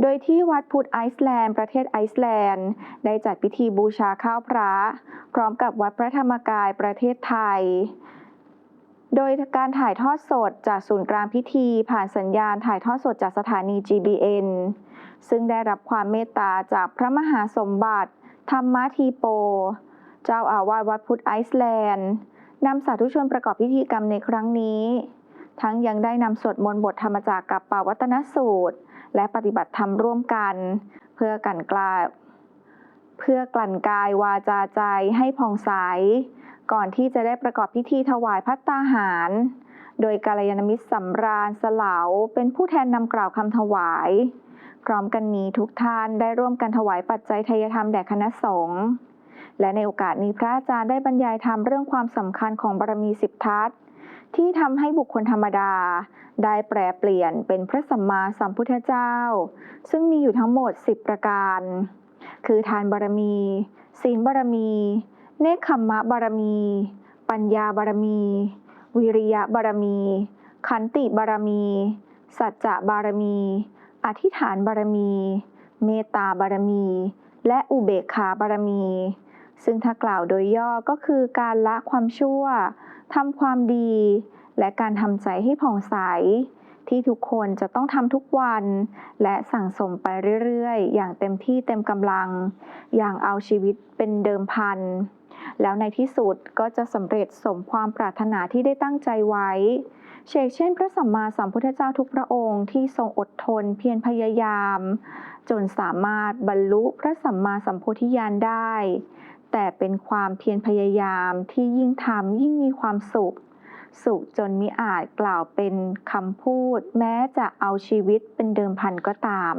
โดยที่วัดพุทธไอซ์แลนด์ประเทศไอซ์แลนด์ ได้จัดพิธีบูชาข้าวพระ พร้อมกับวัดพระธรรมกายประเทศไทย โดยการถ่ายทอดสดจากศูนย์กลางพิธีผ่านสัญญาณถ่ายทอดสดจากสถานี GBN ซึ่งได้รับความเมตตาจากพระมหาสมบัติ ธรรมทีโป เจ้าอาวาสวัดพุทธไอซ์แลนด์นำสาธุชนประกอบพิธีกรรมในครั้งนี้ ทั้งยังได้นำสวดมนต์บทธรรมจากกับปาวัตนสูตร และปฏิบัติธรรมร่วมกัน เพื่อกลั่นกลายเพื่อกลั่นกายวาจาใจให้ผ่องใส ก่อนที่จะได้ประกอบพิธีถวายพัตตาหาร โดยกาลยานมิตรสำราญสลาวเป็นผู้แทนนำกล่าวคำถวาย พร้อมกันนี้ทุกท่านได้ร่วมกันถวายปัจจัยทายธรรมแด่คณะสงฆ์ และในโอกาสนี้พระอาจารย์ได้บรรยายธรรมเรื่องความสำคัญของบารมีสิบทัศที่ทำให้บุคคลธรรมดา ได้แปรเปลี่ยนเป็นพระสัมมาสัมพุทธเจ้า ซึ่งมีอยู่ทั้งหมด 10 ประการ คือทานบารมี ศีลบารมี เนคขมมะบารมี ปัญญาบารมี วิริยะบารมี ขันติบารมี สัจจะบารมี อธิษฐานบารมี เมตตาบารมี และอุเบกขาบารมี ซึ่งถ้ากล่าวโดยย่อก็คือการละความชั่วทำความดี และการทำใจให้ผ่องใส ที่ทุกคนจะต้องทำทุกวัน และสั่งสมไปเรื่อยๆ อย่างเต็มที่เต็มกำลัง อย่างเอาชีวิตเป็นเดิมพัน แล้วในที่สุดก็จะสำเร็จสมความปรารถนาที่ได้ตั้งใจไว้เชกเช่น พระสัมมาสัมพุทธเจ้าทุกพระองค์ที่ทรงอดทนเพียรพยายาม จนสามารถบรรลุพระสัมมาสัมโพธิญาณได้ แต่เป็นความเพียรพยายามที่ยิ่งทำยิ่งมีความสุข สุขจนมิอาจกล่าวเป็นคำพูด แม้จะเอาชีวิตเป็นเดิมพันก็ตาม